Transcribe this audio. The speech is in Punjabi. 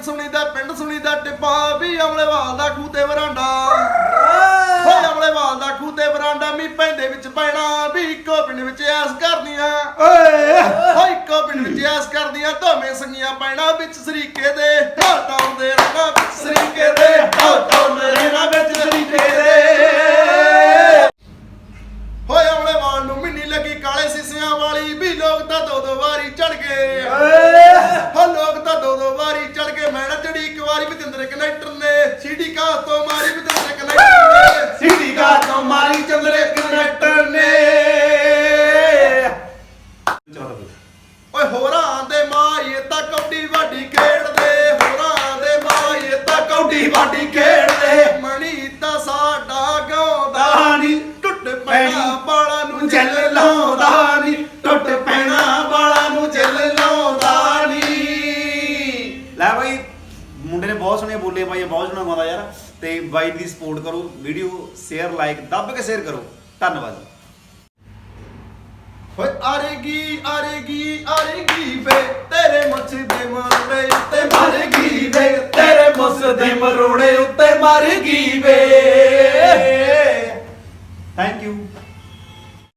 ਪਿੰਡ ਸੁਣੀ ਦਾ ਪਿੰਡ ਸੁਣੀ ਦਾ ਟਿੱਪਾ ਵੀ ਅਮਲੇਵਾਲ ਦਾ ਖੂਹ ਤੇ ਵਰਾਂਡਾ। ਹੋਏ ਅਮਲੇਵਾਲ ਦਾ ਖੂਹ ਤੇ ਵਰਾਂਡਾ ਮੀ ਪੈਂਦੇ ਵਿੱਚ ਪੈਣਾ ਵੀ ਇੱਕੋ ਪਿੰਡ ਵਿੱਚ ਐਸ ਕਰਦੀਆਂ ਓਏ! ਹੋਏ ਇੱਕੋ ਪਿੰਡ ਵਿੱਚ ਐਸ ਕਰਦੀਆਂ ਦੋਵੇਂ ਸੰਗੀਆਂ ਪੈਣਾ ਵਿੱਚ ਸਰੀਕੇ ਦੇ ਹਟਾਉਂ ਦੇ ਰੰਗਾਂ ਵਿੱਚ ਸਰੀਕੇ ਦੇ ਹਟਾਉਂ ਦੇ ਰੰਗਾਂ ਵਿੱਚ ਸਰੀਕੇ ਦੇ। ਹੋਏ ਅਮਲੇਵਾਲ ਨੂੰ ਮਿੰਨੀ ਲੱਗੀ ਕਾਲੇ ਸਿਸਿਆਂ ਵਾਲੀ ਵੀ ਲੋਕ ਤਾਂ ਦੋ ਦੋ ਵਾਰੀ ਚੜ ਗਏ ਹਾਂ ਹੋਰਾਂ ਦੇ ਮਾਏ ਤਾਂ ਕੌਡੀ ਵਾਡੀ ਖੇਡਦੇ ਹੋਰਾਂ ਦੇ ਮਾਏ ਤਾਂ ਕੌਡੀ ਵਾਡੀ ਖੇਡਦੇ। ਮਣੀ ਤਾਂ ਸਾਡਾ ਗਾਉਂਦਾ ਦਾਨੀ ਟੁੱਟ ਪੈਣਾ ਬਾਲਾਂ ਨੂੰ ਜਲ ਲਾਉਂਦਾ ਨੀ ਟੁੱਟ ਪੈਣਾ ਵਾਲਾਂ ਨੂੰ ਜਲ ਲਾਉਂਦਾ ਨੀ ਲੈ ਬਾਈ ਮੁੰਡੇ ਨੇ ਬਹੁਤ ਸੋਹਣੀਆਂ ਬੋਲੀਆਂ ਪਾਈਆਂ ਬਹੁਤ ਸੋਹਣਾ ਗਾਉਂਦਾ ਯਾਰ। ਤੇ ਬਾਈ ਦੀ ਸਪੋਰਟ ਕਰੋ ਵੀਡੀਓ ਸ਼ੇਅਰ ਲਾਈਕ ਦੱਬ ਕੇ ਸ਼ੇਅਰ ਕਰੋ। ਧੰਨਵਾਦ। ਓਏ ਆਰੇਗੀ ਆਰੇਗੀ ਆਰੇਗੀ ਵੇ, ਤੇਰੇ ਮੁੱਛ ਦੇ ਮਰਵੇ ਉੱਤੇ ਮਰ ਵੇ, ਤੇਰੇ ਮੱਛਦੇ ਦੇ ਮਰੋੜੇ ਉੱਤੇ ਮਰ ਗਈ ਵੇ। Thank you